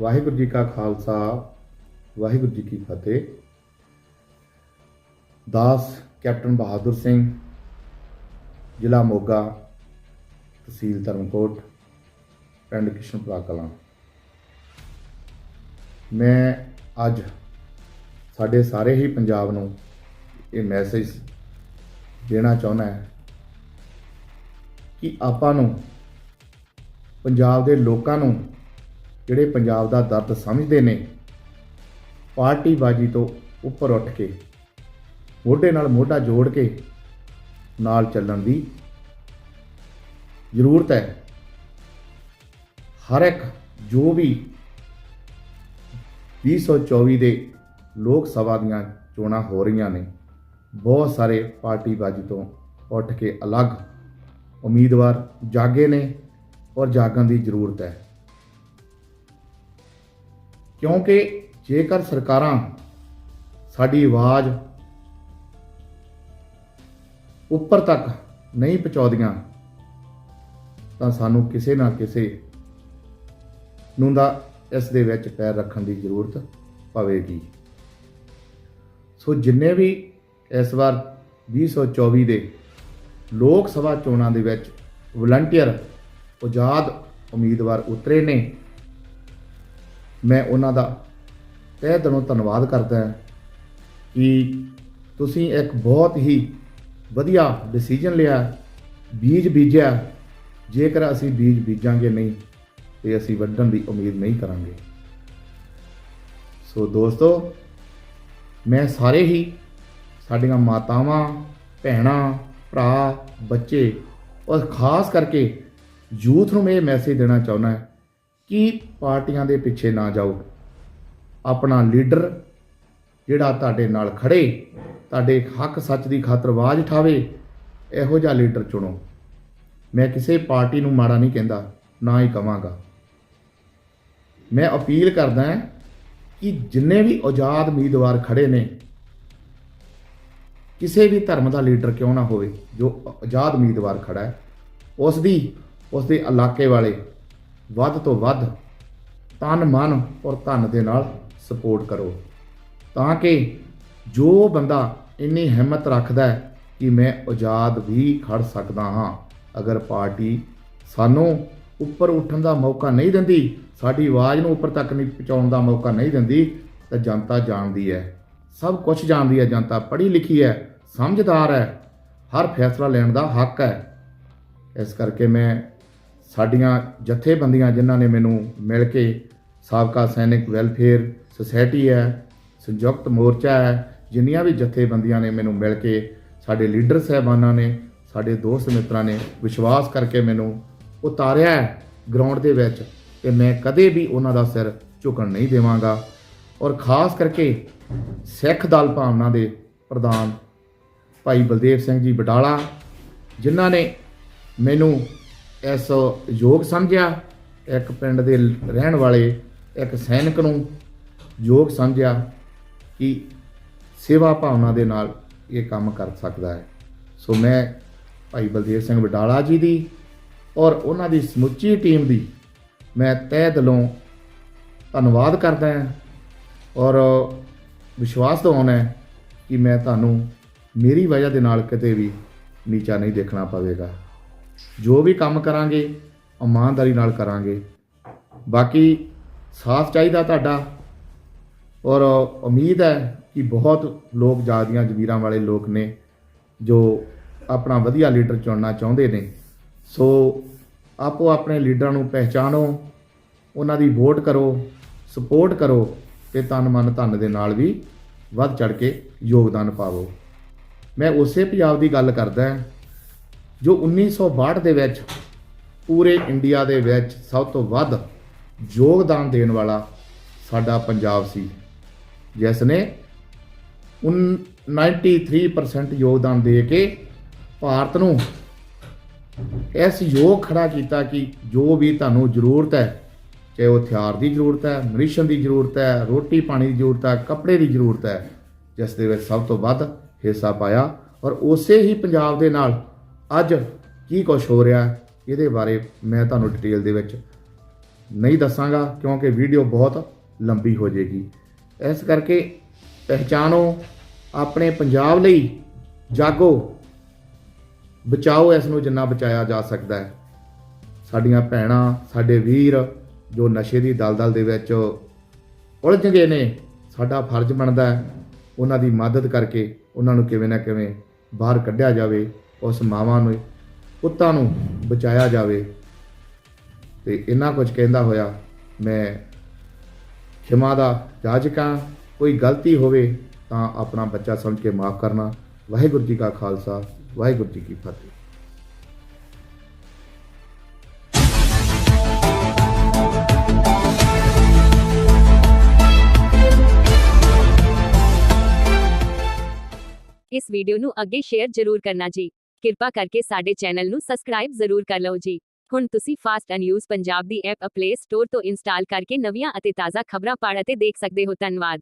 ਵਾਹਿਗੁਰੂ ਜੀ ਕਾ ਖਾਲਸਾ, ਵਾਹਿਗੁਰੂ ਜੀ ਕੀ ਫਤਿਹ। ਦਾਸ ਕੈਪਟਨ ਬਹਾਦਰ ਸਿੰਘ, ਜ਼ਿਲ੍ਹਾ ਮੋਗਾ, ਤਹਿਸੀਲ ਧਰਮਕੋਟ, ਪਿੰਡ ਕਿਸ਼ਨਪੁਰਾ ਕਲਾਂ। ਮੈਂ ਅੱਜ ਸਾਡੇ ਸਾਰੇ ਹੀ ਪੰਜਾਬ ਨੂੰ ਇਹ ਮੈਸੇਜ ਦੇਣਾ ਚਾਹੁੰਦਾ ਹਾਂ ਕਿ ਆਪਾਂ ਨੂੰ ਪੰਜਾਬ ਦੇ ਲੋਕਾਂ ਨੂੰ ਜਿਹੜੇ ਪੰਜਾਬ ਦਾ ਦਰਦ ਸਮਝਦੇ ਨੇ, ਪਾਰਟੀਬਾਜ਼ੀ ਤੋਂ ਉੱਪਰ ਉੱਠ ਕੇ, ਮੋਢੇ ਨਾਲ ਮੋਢਾ ਜੋੜ ਕੇ ਨਾਲ ਚੱਲਣ ਦੀ ਜ਼ਰੂਰਤ ਹੈ। ਹਰ ਇੱਕ ਜੋ ਵੀ 2024 ਦੇ ਲੋਕ ਸਭਾ ਦੀਆਂ ਚੋਣਾਂ ਹੋ ਰਹੀਆਂ ਨੇ, ਬਹੁਤ ਸਾਰੇ ਪਾਰਟੀਬਾਜ਼ੀ ਤੋਂ ਉੱਠ ਕੇ ਅਲੱਗ ਉਮੀਦਵਾਰ ਜਾਗੇ ਨੇ ਔਰ ਜਾਗਣ ਦੀ ਜ਼ਰੂਰਤ ਹੈ। ਕਿਉਂਕਿ ਜੇਕਰ ਸਰਕਾਰਾਂ ਸਾਡੀ ਆਵਾਜ਼ ਉੱਪਰ ਤੱਕ ਨਹੀਂ ਪਹੁੰਚਾਉਂਦੀਆਂ, ਤਾਂ ਸਾਨੂੰ ਕਿਸੇ ਨਾ ਕਿਸੇ ਨੂੰ ਦਾ ਇਸ ਦੇ ਵਿੱਚ ਪੈਰ ਰੱਖਣ ਦੀ ਜ਼ਰੂਰਤ ਪਵੇਗੀ। ਸੋ ਜਿੰਨੇ ਵੀ ਇਸ ਵਾਰ 2024 ਦੇ ਲੋਕ ਸਭਾ ਚੋਣਾਂ ਦੇ ਵਿੱਚ ਵਲੰਟੀਅਰ ਆਜ਼ਾਦ ਉਮੀਦਵਾਰ ਉਤਰੇ ਨੇ ਮੈਂ ਉਹਨਾਂ ਦਾ ਤਹਿ ਦਿਲੋਂ ਧੰਨਵਾਦ ਕਰਦਾ ਹਾਂ ਕਿ ਤੁਸੀਂ ਇੱਕ ਬਹੁਤ ਹੀ ਵਧੀਆ ਡਿਸੀਜਨ ਲਿਆ, ਬੀਜ ਬੀਜਿਆ। ਜੇਕਰ ਅਸੀਂ ਬੀਜ ਬੀਜਾਂਗੇ ਨਹੀਂ, ਤੇ ਅਸੀਂ ਵੱਢਣ ਦੀ ਉਮੀਦ ਨਹੀਂ ਕਰਾਂਗੇ। ਸੋ ਦੋਸਤੋ, ਮੈਂ ਸਾਰੇ ਹੀ ਸਾਡੀਆਂ ਮਾਤਾਵਾਂ, ਭੈਣਾਂ, ਭਰਾ, ਬੱਚੇ ਔਰ ਖਾਸ ਕਰਕੇ ਯੂਥ ਨੂੰ ਮੈਂ ਇਹ ਮੈਸੇਜ ਦੇਣਾ ਚਾਹੁੰਦਾ ਕਿ ਪਾਰਟੀਆਂ ਦੇ ਪਿੱਛੇ ਨਾ ਜਾਓ? ਆਪਣਾ ਲੀਡਰ ਜਿਹੜਾ ਤੁਹਾਡੇ ਨਾਲ ਖੜੇ, ਤੁਹਾਡੇ ਹੱਕ ਸੱਚ ਦੀ ਖਾਤਰ ਆਵਾਜ਼ ਉਠਾਵੇ, ਇਹੋ ਜਿਹਾ ਲੀਡਰ ਚੁਣੋ। ਮੈਂ ਕਿਸੇ ਪਾਰਟੀ ਨੂੰ ਮਾੜਾ ਨਹੀਂ ਕਹਿੰਦਾ, ਨਾ ਹੀ ਕਵਾਂਗਾ। ਮੈਂ ਅਪੀਲ ਕਰਦਾ ਹਾਂ ਕਿ ਜਿੰਨੇ ਵੀ ਆਜ਼ਾਦ ਉਮੀਦਵਾਰ ਖੜੇ ਨੇ, ਕਿਸੇ ਵੀ ਧਰਮ ਦਾ ਲੀਡਰ ਕਿਉਂ ਨਾ ਹੋਵੇ, ਜੋ ਆਜ਼ਾਦ ਉਮੀਦਵਾਰ ਖੜਾ ਹੈ, ਉਸ ਦੀ, ਉਸ ਦੇ ਇਲਾਕੇ ਵਾਲੇ ਵੱਧ ਤੋਂ ਵੱਧ ਤਨ ਮਨ ਔਰ ਧਨ ਦੇ ਨਾਲ ਸਪੋਰਟ ਕਰੋ। ਤਾਂ ਕਿ ਜੋ ਬੰਦਾ ਇੰਨੀ ਹਿੰਮਤ ਰੱਖਦਾ ਹੈ ਕਿ ਮੈਂ ਆਜ਼ਾਦ ਵੀ ਖੜ ਸਕਦਾ ਹਾਂ, ਅਗਰ ਪਾਰਟੀ ਸਾਨੂੰ ਉੱਪਰ ਉੱਠਣ ਦਾ ਮੌਕਾ ਨਹੀਂ ਦਿੰਦੀ, ਸਾਡੀ ਆਵਾਜ਼ ਨੂੰ ਉੱਪਰ ਤੱਕ ਨਹੀਂ ਪਹੁੰਚਾਉਣ ਦਾ ਮੌਕਾ ਨਹੀਂ ਦਿੰਦੀ, ਤਾਂ ਜਨਤਾ ਜਾਣਦੀ ਹੈ। ਸਭ ਕੁਝ ਜਾਣਦੀ ਹੈ, ਜਨਤਾ ਪੜ੍ਹੀ ਲਿਖੀ ਹੈ, ਸਮਝਦਾਰ ਹੈ, ਹਰ ਫੈਸਲਾ ਲੈਣ ਦਾ ਹੱਕ ਹੈ। ਇਸ ਕਰਕੇ ਮੈਂ ਸਾਡੀਆਂ ਜਥੇਬੰਦੀਆਂ ਜਿਨ੍ਹਾਂ ਨੇ ਮੈਨੂੰ ਮਿਲ ਕੇ ਸਾਬਕਾ ਸੈਨਿਕ ਵੈਲਫੇਅਰ ਸੁਸਾਇਟੀ ਹੈ, ਸੰਯੁਕਤ ਮੋਰਚਾ ਹੈ, ਜਿੰਨੀਆਂ ਵੀ ਜਥੇਬੰਦੀਆਂ ਨੇ ਮੈਨੂੰ ਮਿਲ ਕੇ, ਸਾਡੇ ਲੀਡਰ ਸਹਿਬਾਨਾਂ ਨੇ, ਸਾਡੇ ਦੋਸਤ ਮਿੱਤਰਾਂ ਨੇ ਵਿਸ਼ਵਾਸ ਕਰਕੇ ਮੈਨੂੰ ਉਤਾਰਿਆ ਹੈ ਗਰਾਊਂਡ ਦੇ ਵਿੱਚ ਤੇ ਮੈਂ ਕਦੇ ਵੀ ਉਹਨਾਂ ਦਾ ਸਿਰ ਝੁਕਣ ਨਹੀਂ ਦੇਵਾਂਗਾ ਔਰ ਖਾਸ ਕਰਕੇ ਸਿੱਖ ਦਲ ਭਾਵਨਾ ਦੇ ਪ੍ਰਧਾਨ ਭਾਈ ਬਲਦੇਵ ਸਿੰਘ ਜੀ ਬਟਾਲਾ ਜਿਨ੍ਹਾਂ ਨੇ ਮੈਨੂੰ ਇਸ ਯੋਗ ਸਮਝਿਆ, ਇੱਕ ਪਿੰਡ ਦੇ ਰਹਿਣ ਵਾਲੇ, ਇੱਕ ਸੈਨਿਕ ਨੂੰ ਯੋਗ ਸਮਝਿਆ ਕਿ ਸੇਵਾ ਭਾਵਨਾ ਦੇ ਨਾਲ ਇਹ ਕੰਮ ਕਰ ਸਕਦਾ ਹੈ। ਸੋ ਮੈਂ ਭਾਈ ਬਲਦੇਵ ਸਿੰਘ ਬਡਾਲਾ ਜੀ ਦੀ ਔਰ ਉਹਨਾਂ ਦੀ ਸਮੁੱਚੀ ਟੀਮ ਦੀ ਮੈਂ ਤਹਿ ਦਿਲੋਂ ਧੰਨਵਾਦ ਕਰਦਾ ਹਾਂ ਔਰ ਵਿਸ਼ਵਾਸ ਦਿਵਾਉਣਾ ਹੈ ਕਿ ਮੈਂ ਤੁਹਾਨੂੰ ਮੇਰੀ ਵਜ੍ਹਾ ਦੇ ਨਾਲ ਕਿਤੇ ਵੀ ਨੀਚਾ ਨਹੀਂ ਦੇਖਣਾ ਪਵੇਗਾ। ਜੋ ਵੀ ਕੰਮ ਕਰਾਂਗੇ, ਇਮਾਨਦਾਰੀ ਨਾਲ ਕਰਾਂਗੇ। ਬਾਕੀ ਸਾਥ ਚਾਹੀਦਾ ਤੁਹਾਡਾ। ਔਰ ਉਮੀਦ ਹੈ ਕਿ ਬਹੁਤ ਲੋਕ ਜਾਦੀਆਂ ਜ਼ਮੀਰਾਂ ਵਾਲੇ ਲੋਕ ਨੇ, ਜੋ ਆਪਣਾ ਵਧੀਆ ਲੀਡਰ ਚੁਣਨਾ ਚਾਹੁੰਦੇ ਨੇ। ਸੋ ਆਪੋ ਆਪਣੇ ਲੀਡਰਾਂ ਨੂੰ ਪਹਿਚਾਣੋ, ਉਹਨਾਂ ਦੀ ਵੋਟ ਕਰੋ, ਸਪੋਰਟ ਕਰੋ ਤੇ ਤਨ ਮਨ ਧਨ ਦੇ ਨਾਲ ਵੀ ਵੱਧ ਚੜ ਕੇ ਯੋਗਦਾਨ ਪਾਵੋ। ਮੈਂ ਉਸੇ ਪੰਜਾਬ ਦੀ ਗੱਲ ਕਰਦਾ ਹਾਂ। ਜੋ 1962 ਦੇ ਵਿੱਚ ਪੂਰੇ ਇੰਡੀਆ ਦੇ ਵਿੱਚ ਸਭ ਤੋਂ ਵੱਧ ਯੋਗਦਾਨ ਦੇਣ ਵਾਲਾ ਸਾਡਾ ਪੰਜਾਬ ਸੀ, ਜਿਸ ਨੇ ਉਨ 93% ਯੋਗਦਾਨ ਦੇ ਕੇ ਭਾਰਤ ਨੂੰ ਇਸ ਯੋਗ ਖੜਾ ਕੀਤਾ ਕਿ ਜੋ ਵੀ ਤੁਹਾਨੂੰ ਜ਼ਰੂਰਤ ਹੈ, ਚਾਹੇ ਉਹ ਹਥਿਆਰ ਦੀ ਜ਼ਰੂਰਤ ਹੈ ਨਰਿਸ਼ਨ ਦੀ ਜ਼ਰੂਰਤ ਹੈ, ਰੋਟੀ ਪਾਣੀ ਦੀ ਜ਼ਰੂਰਤ ਹੈ, ਕੱਪੜੇ ਦੀ ਜ਼ਰੂਰਤ ਹੈ, ਜਿਸ ਦੇ ਵਿੱਚ ਸਭ ਤੋਂ ਵੱਧ ਹਿੱਸਾ ਪਾਇਆ ਔਰ ਉਸੇ ਹੀ ਪੰਜਾਬ ਦੇ ਨਾਲ ਅੱਜ ਕੀ ਕੁਝ ਹੋ ਰਿਹਾ ਇਹਦੇ ਬਾਰੇ ਮੈਂ ਤੁਹਾਨੂੰ ਡਿਟੇਲ ਦੇ ਵਿੱਚ ਨਹੀਂ ਦੱਸਾਂਗਾ, ਕਿਉਂਕਿ ਵੀਡੀਓ ਬਹੁਤ ਲੰਬੀ ਹੋ ਜਾਏਗੀ। ਇਸ ਕਰਕੇ ਪਹਿਚਾਨੋ ਆਪਣੇ ਪੰਜਾਬ ਲਈ ਜਾਗੋ, ਬਚਾਓ ਇਸ ਨੂੰ ਜਿੰਨਾ ਬਚਾਇਆ ਜਾ ਸਕਦਾ ਹੈ। ਸਾਡੀਆਂ ਭੈਣਾਂ, ਸਾਡੇ ਵੀਰ ਜੋ ਨਸ਼ੇ ਦੀ ਦਲਦਲ ਦੇ ਵਿੱਚ ਉਲਝ ਗਏ ਨੇ, ਸਾਡਾ ਫਰਜ਼ ਬਣਦਾ ਹੈ, ਉਹਨਾਂ ਦੀ ਮਦਦ ਕਰਕੇ ਉਹਨਾਂ ਨੂੰ ਕਿਵੇਂ ਨਾ ਕਿਵੇਂ ਬਾਹਰ ਕੱਢਿਆ ਜਾਵੇ। ਉਸ ਮਾਵਾਂ ਨੂੰ, ਪੁੱਤਾਂ ਨੂੰ ਬਚਾਇਆ ਜਾਵੇ। ਤੇ ਇੰਨਾ ਕੁਝ ਕਹਿੰਦਾ ਹੋਇਆ, ਮੈਂ ਖਿਮਾ ਦਾ ਜਾਜਕਾਂ ਕੋਈ ਗਲਤੀ ਹੋਵੇ ਤਾਂ ਆਪਣਾ ਬੱਚਾ ਸਮਝ ਕੇ ਮਾਫ ਕਰਨਾ। ਵਾਹਿਗੁਰੂ ਜੀ ਕਾ ਖਾਲਸਾ, ਵਾਹਿਗੁਰੂ ਜੀ ਕੀ ਫਤਿਹ। ਇਸ ਵੀਡੀਓ ਨੂੰ ਅੱਗੇ ਸ਼ੇਅਰ ਜ਼ਰੂਰ ਕਰਨਾ ਜੀ। ਕਿਰਪਾ ਕਰਕੇ ਸਾਡੇ ਚੈਨਲ ਨੂੰ ਸਬਸਕ੍ਰਾਈਬ ਜ਼ਰੂਰ ਕਰ ਲਓ ਜੀ। ਹੁਣ ਤੁਸੀਂ ਫਾਸਟ ਐਂਡ ਪੰਜਾਬ ਦੀ ਐਪ ਪਲੇ ਸਟੋਰ ਤੋਂ ਇੰਸਟਾਲ ਕਰਕੇ ਨਵੀਆਂ ਅਤੇ ਤਾਜ਼ਾ ਖਬਰਾਂ ਪੜ੍ਹ ਅਤੇ ਦੇਖ ਸਕਦੇ ਹੋ। ਧੰਨਵਾਦ।